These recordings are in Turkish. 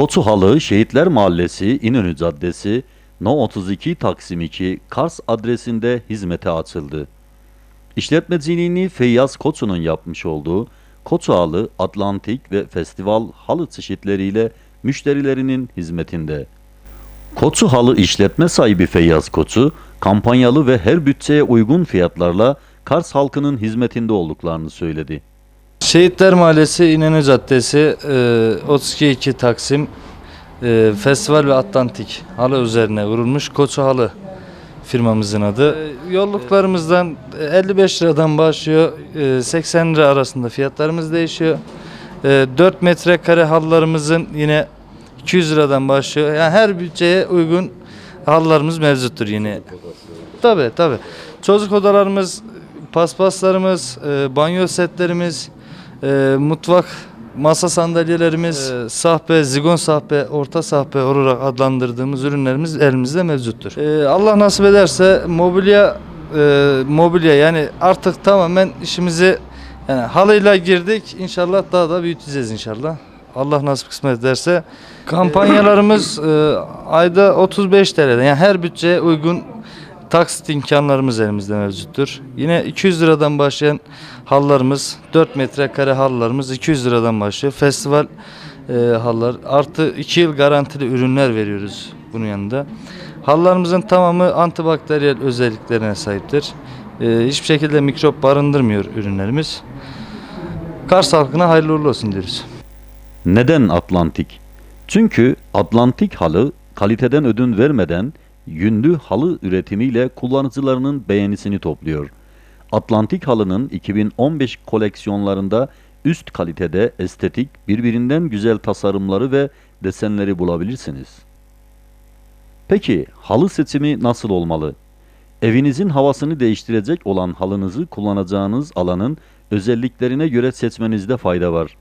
Kotu Halı Şehitler Mahallesi İnönü Caddesi No 32 Taksim 2 Kars adresinde hizmete açıldı. İşletmeciliğini Feyyaz Koçu'nun yapmış olduğu Koçu Halı, Atlantik ve Festival halı çeşitleriyle müşterilerinin hizmetinde. Koçu Halı işletme sahibi Feyyaz Koçu, kampanyalı ve her bütçeye uygun fiyatlarla Kars halkının hizmetinde olduklarını söyledi. Şehitler Mahallesi İnönü Caddesi e, 32 Taksim e, Festival ve Atlantik halı üzerine vurulmuş Koçu Halı firmamızın adı. E, Yolluklarımızdan e, 55 liradan başlıyor. e, 80 lira arasında fiyatlarımız değişiyor. E, 4 metrekare halılarımızın yine 200 liradan başlıyor. Yani her bütçeye uygun halılarımız mevcuttur yine. Tabi tabi. Çocuk odalarımız, paspaslarımız, e, banyo setlerimiz, e, mutfak masa sandalyelerimiz, e, sahpe, zigon sahpe, orta sahpe olarak adlandırdığımız ürünlerimiz elimizde mevcuttur. E, Allah nasip ederse mobilya e, mobilya yani artık tamamen işimizi yani halıyla girdik. İnşallah daha da büyüteceğiz inşallah. Allah nasip kısmet ederse. Kampanyalarımız e, ayda 35 TL'den yani her bütçeye uygun taksit imkanlarımız elimizde mevcuttur. Yine 200 liradan başlayan hallarımız, 4 metrekare hallarımız 200 liradan başlıyor. Festival e, hallar artı 2 yıl garantili ürünler veriyoruz bunun yanında. Hallarımızın tamamı antibakteriyel özelliklerine sahiptir. E, hiçbir şekilde mikrop barındırmıyor ürünlerimiz. Kars halkına hayırlı uğurlu olsun diyoruz. Neden Atlantik? Çünkü Atlantik halı kaliteden ödün vermeden yünlü halı üretimiyle kullanıcılarının beğenisini topluyor. Atlantik halının 2015 koleksiyonlarında üst kalitede estetik, birbirinden güzel tasarımları ve desenleri bulabilirsiniz. Peki halı seçimi nasıl olmalı? Evinizin havasını değiştirecek olan halınızı kullanacağınız alanın özelliklerine göre seçmenizde fayda var.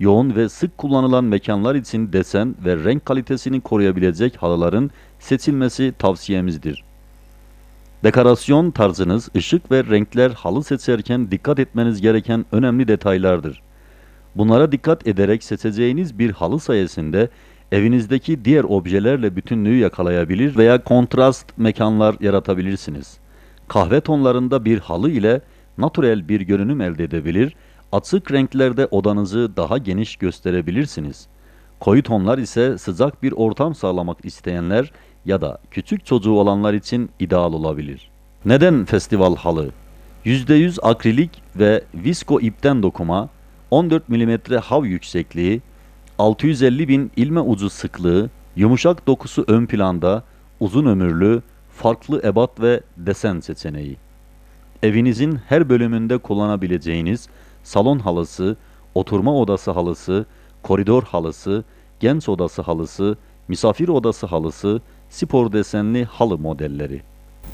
Yoğun ve sık kullanılan mekanlar için desen ve renk kalitesini koruyabilecek halıların seçilmesi tavsiyemizdir. Dekorasyon tarzınız, ışık ve renkler halı seçerken dikkat etmeniz gereken önemli detaylardır. Bunlara dikkat ederek seçeceğiniz bir halı sayesinde evinizdeki diğer objelerle bütünlüğü yakalayabilir veya kontrast mekanlar yaratabilirsiniz. Kahve tonlarında bir halı ile natürel bir görünüm elde edebilir, açık renklerde odanızı daha geniş gösterebilirsiniz. Koyu tonlar ise sıcak bir ortam sağlamak isteyenler ya da küçük çocuğu olanlar için ideal olabilir. Neden festival halı? %100 akrilik ve visko ipten dokuma, 14 mm hav yüksekliği, 650 bin ilme ucu sıklığı, yumuşak dokusu ön planda, uzun ömürlü, farklı ebat ve desen seçeneği. Evinizin her bölümünde kullanabileceğiniz salon halısı, oturma odası halısı, koridor halısı, genç odası halısı, misafir odası halısı, spor desenli halı modelleri.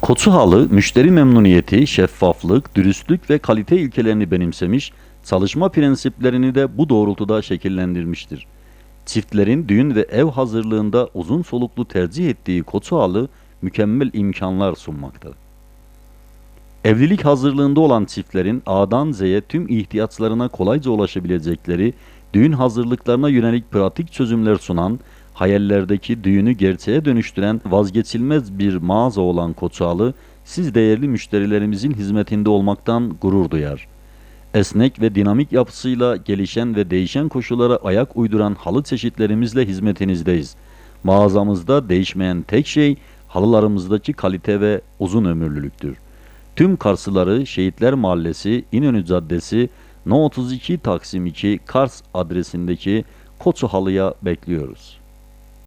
Koçu halı, müşteri memnuniyeti, şeffaflık, dürüstlük ve kalite ilkelerini benimsemiş, çalışma prensiplerini de bu doğrultuda şekillendirmiştir. Çiftlerin düğün ve ev hazırlığında uzun soluklu tercih ettiği koçu halı mükemmel imkanlar sunmaktadır. Evlilik hazırlığında olan çiftlerin A'dan Z'ye tüm ihtiyaçlarına kolayca ulaşabilecekleri, düğün hazırlıklarına yönelik pratik çözümler sunan, hayallerdeki düğünü gerçeğe dönüştüren vazgeçilmez bir mağaza olan Koçalı, siz değerli müşterilerimizin hizmetinde olmaktan gurur duyar. Esnek ve dinamik yapısıyla gelişen ve değişen koşullara ayak uyduran halı çeşitlerimizle hizmetinizdeyiz. Mağazamızda değişmeyen tek şey halılarımızdaki kalite ve uzun ömürlülüktür. Tüm Karslıları Şehitler Mahallesi İnönü Caddesi No 32 Taksim 2 Kars adresindeki Koçu Halı'ya bekliyoruz.